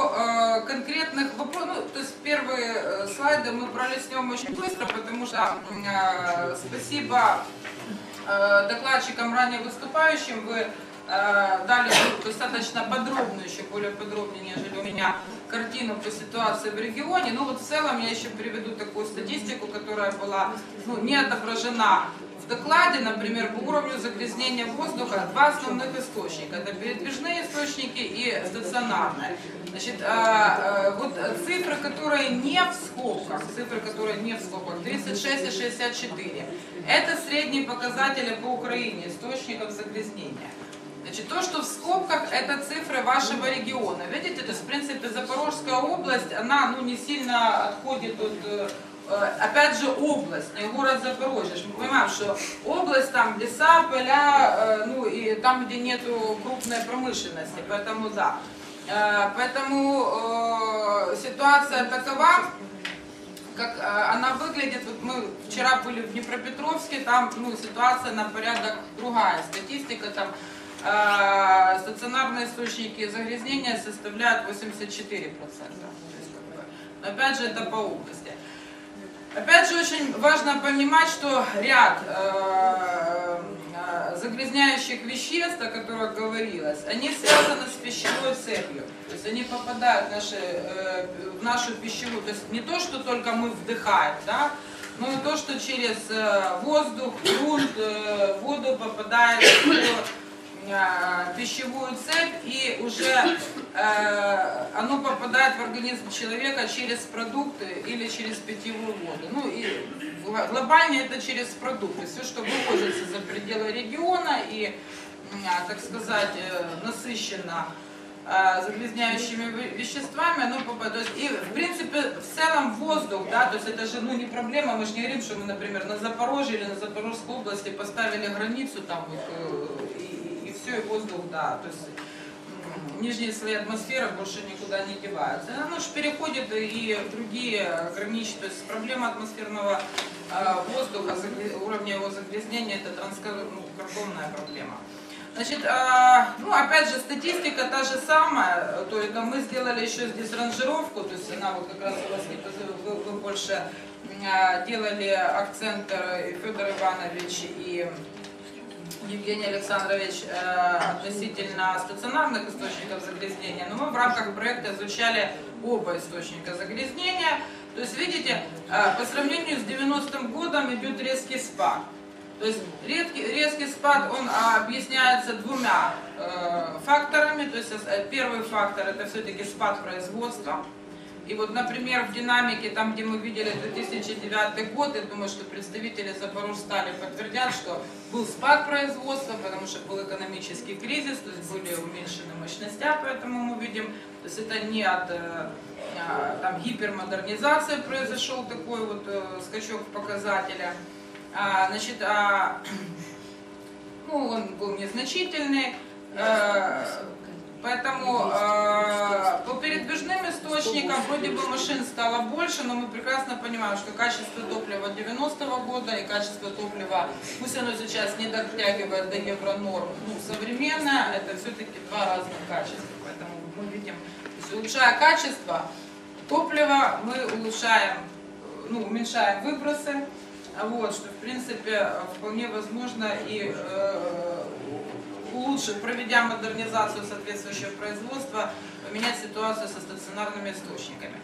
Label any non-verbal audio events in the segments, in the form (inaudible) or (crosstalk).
э, конкретных вопросов, ну, то есть первые э, слайды мы пролистнем очень быстро, потому что э, спасибо докладчикам ранее выступающим, вы дали достаточно подробную, еще более подробнее, нежели у меня, картину по ситуации в регионе. Ну вот в целом я еще приведу такую статистику, которая была ну, не отображена в докладе, например, по уровню загрязнения воздуха два основных источника. Это передвижные источники и стационарные. Значит, а, а, вот цифры, которые не в скобках, цифры, которые не в скобках, 36 и 64, это средние показатели по Украине источников загрязнения. Значит, то, что в скобках, это цифры вашего региона. Видите, то есть, в принципе, Запорожская область, она ну, не сильно отходит от э, опять же, область, не город Запорожье. Мы понимаем, что область, там леса, поля, э, ну и там, где нету крупной промышленности, поэтому да. Э, поэтому ситуация такова, как она выглядит, вот мы вчера были в Днепропетровске, там ну, ситуация на порядок другая, статистика там стационарные источники загрязнения составляют 84%. Но опять же это по области. Опять же, очень важно понимать, что ряд э, э, загрязняющих веществ, о которых говорилось, они связаны с пищевой цепью. То есть они попадают в, наши, э, в нашу пищевую. То есть не то, что только мы вдыхаем, да, но и то, что через воздух, грунт, воду попадает в пищевую цепь и уже э, оно попадает в организм человека через продукты или через питьевую воду. Ну и глобально это через продукты. Все, что вывозится за пределы региона и, э, так сказать, э, насыщено э, загрязняющими веществами, оно попадает. И, в принципе, в целом воздух, да, то есть это же ну, не проблема, мы же не говорим, что мы, например, на Запорожье или на Запорожской области поставили границу там вот, э, и воздух, да, то есть нижние слои атмосферы больше никуда не деваются. Оно же переходит и в другие граничные, то есть проблема атмосферного э, воздуха, уровня его загрязнения, это транскарбонная проблема. Значит, э, ну опять же, статистика та же самая, то есть мы сделали еще здесь ранжировку, то есть она вот как раз у вас вы, больше э, делали акцент Федор Иванович и Евгений Александрович э, относительно стационарных источников загрязнения, но мы в рамках проекта изучали оба источника загрязнения. То есть, видите, э, по сравнению с 90-м годом идет резкий спад. То есть резкий, резкий спад, он объясняется двумя э, факторами. То есть первый фактор это все-таки спад производства. И вот, например, в динамике, там, где мы видели 2009 год, я думаю, что представители Запорожстали подтвердят, что был спад производства, потому что был экономический кризис, то есть были уменьшены мощности, поэтому мы видим, то есть это не от э, а, там, гипермодернизации произошел такой вот э, скачок в показателях. А, значит, а, (clears throat) ну, он был незначительный. Э, Поэтому э, по передвижным источникам вроде бы машин стало больше, но мы прекрасно понимаем, что качество топлива 90-го года и качество топлива, пусть оно сейчас не дотягивает до евронорм, ну, современное, это все-таки два разных качества. Поэтому мы видим, улучшая качество топлива, мы улучшаем, ну, уменьшаем выбросы, вот, что в принципе вполне возможно и э, улучшить, проведя модернизацию соответствующего производства, поменять ситуацию со стационарными источниками.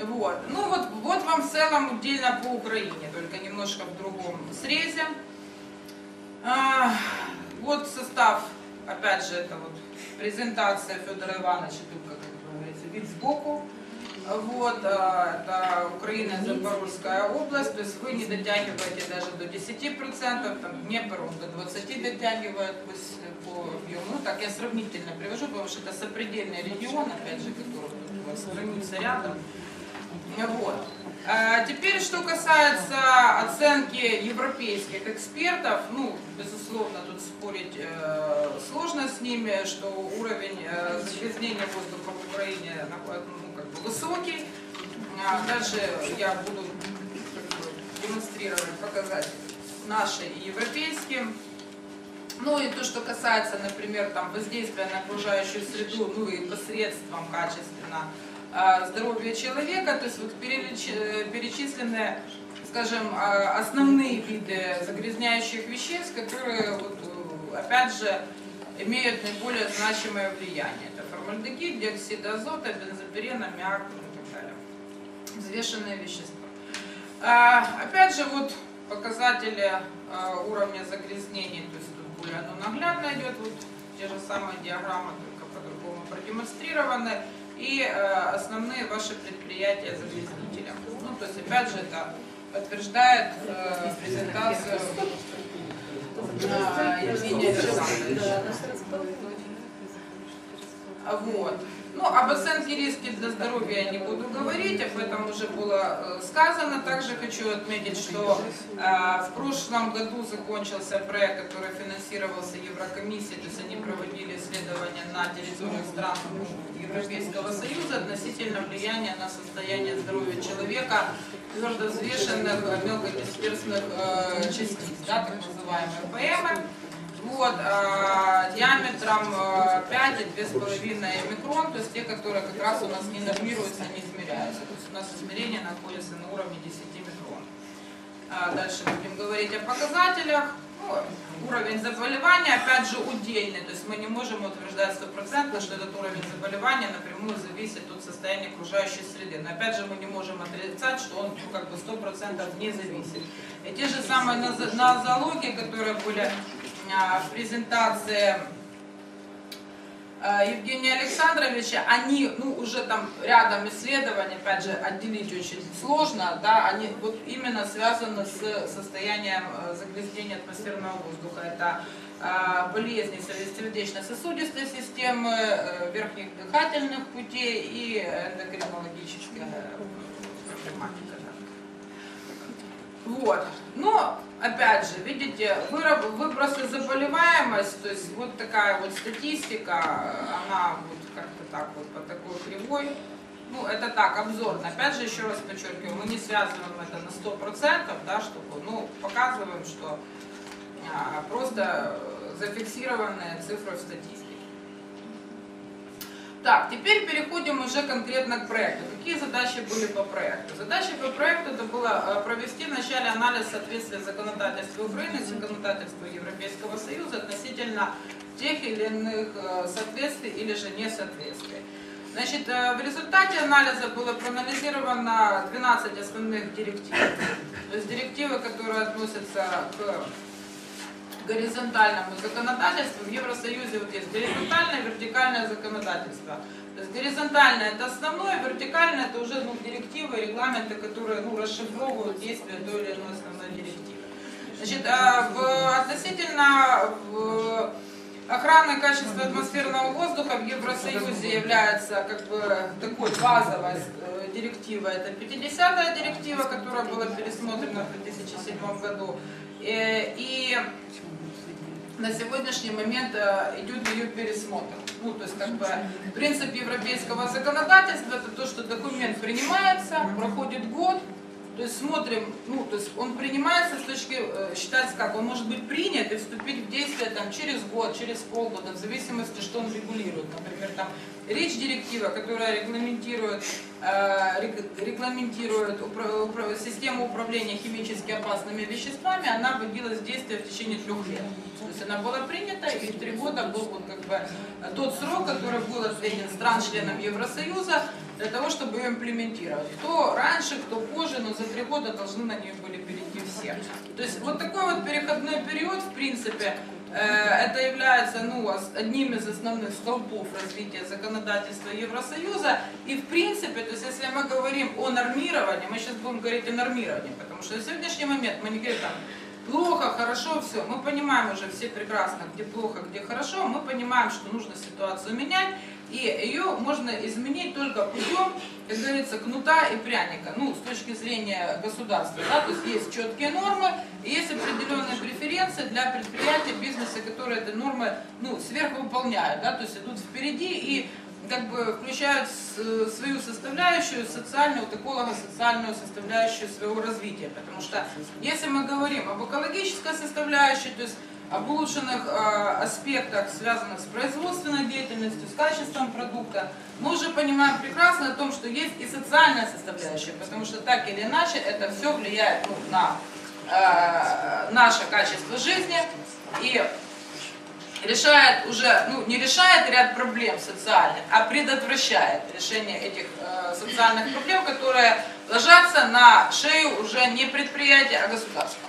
Вот. Ну вот, вот вам в целом отдельно по Украине, только немножко в другом срезе. А, вот состав, опять же, это вот презентация Федора Ивановича, тут, как говорится, вид сбоку. Вот, а, это Украина, Запорожская область, то есть вы не дотягиваете даже до 10%, там Днепр он до 20% дотягивает по объему. Ну так я сравнительно привожу, потому что это сопредельный регион, опять же, который у вас хранится рядом. Вот. А теперь, что касается оценки европейских экспертов, ну, безусловно, тут спорить э, сложно с ними, что уровень э, загрязнения воздуха в Украине ну, как бы высокий. А дальше я буду демонстрировать, показать наши и европейские. Ну и то, что касается, например, там, воздействия на окружающую среду, ну и посредством качественно э, здоровья человека, то есть вот э, перечислены, скажем, э, основные виды загрязняющих веществ, которые, вот, э, опять же, имеют наиболее значимое влияние. Это формальдегид, диоксид азота, бензопирен, аммиак и так далее. Взвешенные вещества. А, Опять же, вот показатели а, уровня загрязнений, то есть тут более оно наглядно идет, вот те же самые диаграммы, только по-другому продемонстрированы, и а, основные ваши предприятия загрязнителя. Ну, то есть, опять же, это подтверждает презентацию а, Евгения Александровича. Вот. Ну, об оценке риски для здоровья я не буду говорить, об этом уже было э, сказано. Также хочу отметить, что э, в прошлом году закончился проект, который финансировался Еврокомиссией, то есть они проводили исследования на территории стран Европейского Союза относительно влияния на состояние здоровья человека твердовзвешенных э, мелкодисперсных э, частиц, да, так называемые ПМ. Вот, э, диаметром э, 5 и 2,5 микрон, то есть те, которые как раз у нас не нормируются, не измеряются. То есть у нас измерения находятся на уровне 10 микрон. А Дальше будем говорить о показателях. Ну, уровень заболевания, опять же, удельный, то есть мы не можем утверждать стопроцентно, что этот уровень заболевания напрямую зависит от состояния окружающей среды. Но опять же, мы не можем отрицать, что он ну, как бы 100% не зависит. И те же самые нозо- нозологии, которые были а, в презентации Евгения Александровича, они, ну, уже там рядом исследований, опять же, отделить очень сложно, да, они вот именно связаны с состоянием э, загрязнения атмосферного воздуха. Это а, болезни сердечно-сосудистой системы, э, верхних дыхательных путей и эндокринологическая проблематика. Вот. Но, опять же, видите, выбросы заболеваемость, то есть вот такая вот статистика, она вот как-то так вот по такой кривой. Ну, это так, обзорно. Опять же, еще раз подчеркиваю, мы не связываем это на 100%, да, чтобы, ну, показываем, что а, просто зафиксированные цифры в статистике. Так, теперь переходим уже конкретно к проекту. Какие задачи были по проекту? Задача по проекту это было э, провести вначале анализ соответствия законодательства Украины законодательству Европейского Союза относительно тех или иных э, соответствий или же несоответствий. Значит, э, в результате анализа было проанализировано 12 основных директив. То есть директивы, которые относятся к горизонтальному законодательству. В Евросоюзе вот есть горизонтальное и вертикальное законодательство. То есть горизонтальное это основное, вертикальное это уже ну, директивы, регламенты, которые ну, расшифровывают действия той или иной основной директивы. Значит, а, в, относительно в, охраны качества атмосферного воздуха в Евросоюзе является как бы такой базовой э, директивой. Это 50-я директива, которая была пересмотрена в 2007 году. Э, И на сегодняшний момент э, идет ее пересмотр. Ну, то есть, как бы, принцип европейского законодательства это то, что документ принимается, проходит год, то есть смотрим, ну, то есть он принимается с точки, э, считается как, он может быть принят и вступить в действие там через год, через полгода, в зависимости, что он регулирует. Например, там речь директива, которая регламентирует, э, регламентирует упра- упра- систему управления химически опасными веществами, она вводилась в действие в течение трех лет. То есть она была принята, и три года был вот как бы э, тот срок, который был отведен стран-членам Евросоюза для того, чтобы ее имплементировать. Кто раньше, кто позже, но за три года должны на нее были перейти все. То есть вот такой вот переходной период, в принципе, э, это является ну, одним из основных столпов развития законодательства Евросоюза. И в принципе, то есть если мы говорим о нормировании, мы сейчас будем говорить о нормировании, потому что на сегодняшний момент мы не говорим там плохо, хорошо, все. Мы понимаем уже все прекрасно, где плохо, где хорошо. Мы понимаем, что нужно ситуацию менять. И ее можно изменить только путем, как говорится, кнута и пряника. Ну, с точки зрения государства. Да? То есть есть четкие нормы, есть определенные преференции для предприятий, бизнеса, которые эти нормы ну, сверхвыполняют. Да? То есть идут впереди и как бы включают с- свою составляющую, социальную, вот эколого-социальную составляющую своего развития. Потому что если мы говорим об экологической составляющей, то есть об улучшенных э, аспектах, связанных с производственной деятельностью, с качеством продукта. Мы уже понимаем прекрасно о том, что есть и социальная составляющая, потому что так или иначе это все влияет ну, на э, наше качество жизни и решает уже, ну не решает ряд проблем социальных, а предотвращает решение этих э, социальных проблем, которые ложатся на шею уже не предприятия, а государства.